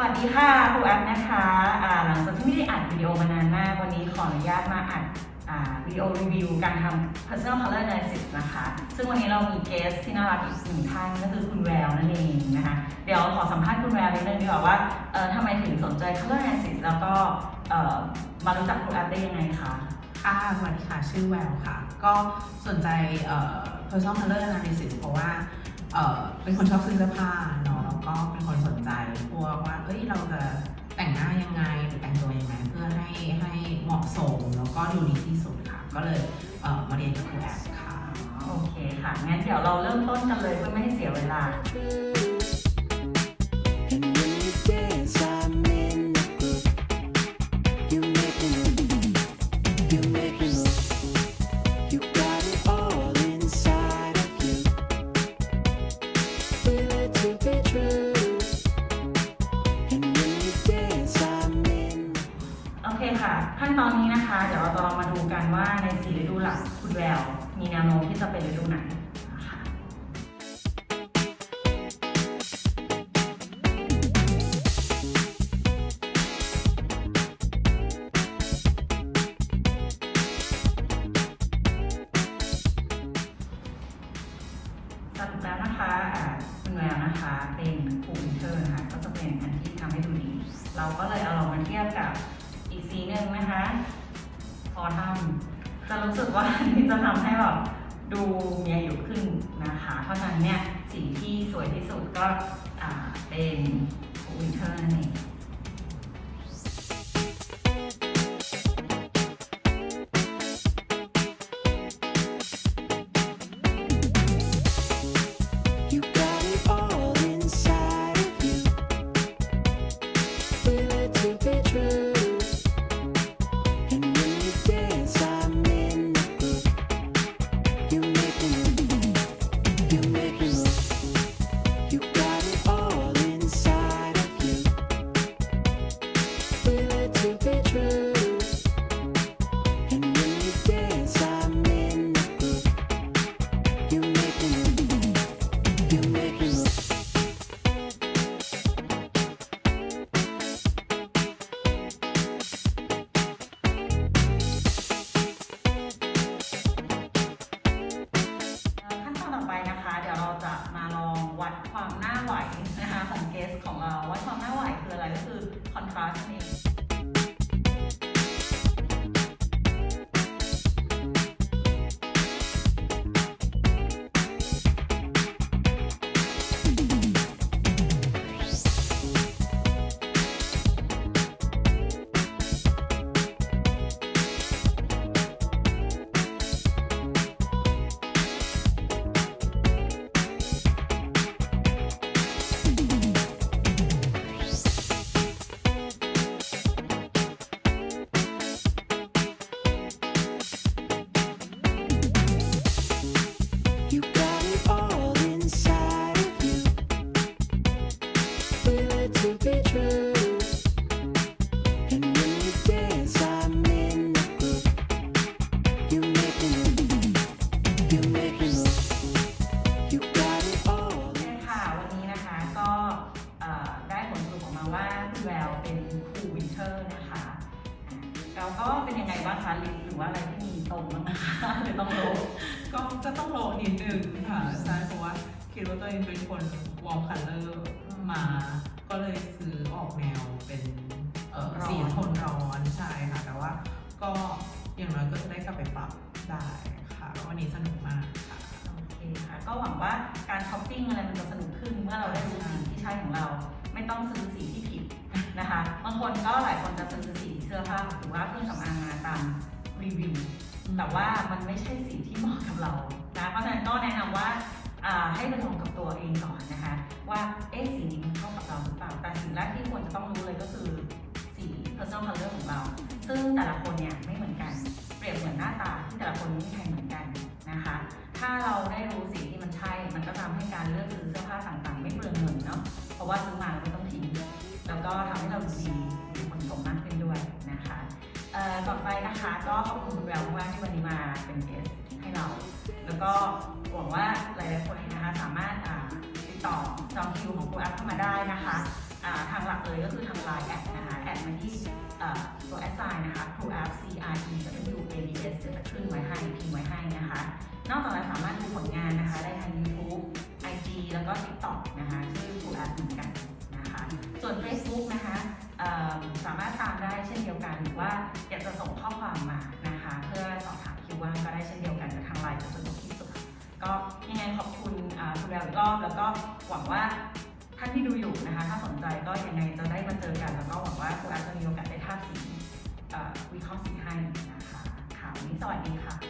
วัสดีค่ะครูแอปนะคะหลังจากที่ไม่ได้อัดวิดีโอมานานมาก วันนี้ขออนุญาตมาอัดอ่าวิดีโอรีวิวการทำ personal color analysis นะคะ ซึ่งวันนี้เรามีเกสที่น่ารักอีกหนึ่งท่านก็คือคุณแววนั่นเองนะคะ เดี๋ยวขอสัมภาษณ์คุณแววนิดนึงดีกว่าว่าทำไมถึงสนใจ color analysis แล้วก็มารู้จักครูแอปได้ยังไงคะค่ะสวัสดีค่ะ ชื่อแววค่ะ ก็สนใจ personal color analysis เพราะว่าเป็นคนชอบซื้อเสื้อผ้า ก็เลยเอ่อมาเรียนกับครูแอปค่ะ โอเคค่ะ งั้นเดี๋ยวเราเริ่มต้นกันเลยเพื่อไม่ให้เสียเวลา เคค่ะ ขั้นตอนนี้นะคะ เดี๋ยวเราจะลองมาดูกันว่าในสี่ฤดูหลักคุณแวว มีแนวโน้มที่จะเป็นฤดูไหนนะคะสรุปแล้วนะคะอ่าคุณแววนะคะเป็นครูวินเทอร์นะคะก็จะเป็นอันที่ทำให้ดูดี เราก็เลย สีหนึ่งนะคะ พอทำจะรู้สึกว่านี่จะทำให้แบบดูมีอายุขึ้นนะคะ เพราะฉะนั้นเนี่ยสีที่สวยที่สุดก็อ่าเป็นวินเทอร์นั่นเอง You got it ว่าคุณแววเป็นครูวินเทอร์นะคะอะเราก็เป็นยังไงบ้างคะลิปหรือว่าอะไรที่มีตรงบ้างคะหรือต้องลบก็จะต้องโลนิดนึงค่ะใช่เพราะว่าคิดว่าตัวเองเป็นคนวอลคัลเลอร์มา ก็เลยซื้อออกแนวเป็นเอ่อสีโทนร้อนใช่ค่ะ แต่ว่าก็อย่างน้อยก็จะได้กลับไปปรับได้ค่ะวันนี้สนุกมากค่ะโอเคค่ะ ก็หวังว่าการช้อปปิ้งอะไรมันจะสนุกขึ้นเมื่อเราได้รู้สีที่ใช่ของเรา ไม่ต้องซื้อสีที่ผิดนะคะบางคนก็หลายคนจะซื้อสีเสื้อผ้าหรือว่าเครื่องสำอางมาตามรีวิวแต่ว่ามันไม่ใช่สีที่เหมาะกับเรานะเพราะฉะนั้นก็แนะนำว่าอ่าให้ไปลองกับตัวเองก่อนนะคะ ว่าเอ๊ะสีนี้มันเข้ากับเราหรือเปล่าแต่สิ่งแรกที่ควรจะต้องรู้เลยก็คือสี personal color ของเรา ซึ่งแต่ละคนเนี่ยไม่เหมือนกัน เปรียบเหมือนหน้าตาที่แต่ละคนไม่มีใครเหมือนกันนะคะ ถ้าเราได้รู้สีที่มันใช่มันก็ทำให้การเลือกซื้อะเพราะว่าซื้อมาเราไม่ต้องทิ้งแล้วก็ทำให้เราดูดีมีคนชมมากขึ้นด้วยนะคะต่อไปนะคะก็ขอบคุณคุณแววมากที่วันนี้มาเป็นเกสให้เรา แล้วก็หวังว่าหลายๆคนนะคะสามารถติดต่อจองคิวของครูแอปเข้ามาได้นะคะทางหลักเลยก็คือทางไลน์แอดนะคะแอดมาที่ตัวแอดไซน์นะคะ True App C R E W A B S จะขึ้นไว้ให้พิมพ์ไว้ให้นะคะ นอกจากนั้นสามารถดูผลงานนะคะได้ทาง YouTube IG แล้วก็ TikTok สามารถตามได้เช่นเดียวกันหรือว่าอยากจะส่งข้อความมานะคะ เพื่อสอบถามคิวว่างก็ได้เช่นเดียวกันแต่ทางไลน์จะสะดวกที่สุดก็ยังไงขอบคุณคุณแววอีกรอบแล้วก็หวังว่าท่านที่ดูอยู่นะคะ ถ้าสนใจก็ยังไงจะได้มาเจอกัน แล้วก็หวังว่าคุณอาจจะมีโอกาสได้ทาบสีวิเคราะห์สีให้นะคะค่ะวันนี้สวัสดีค่ะ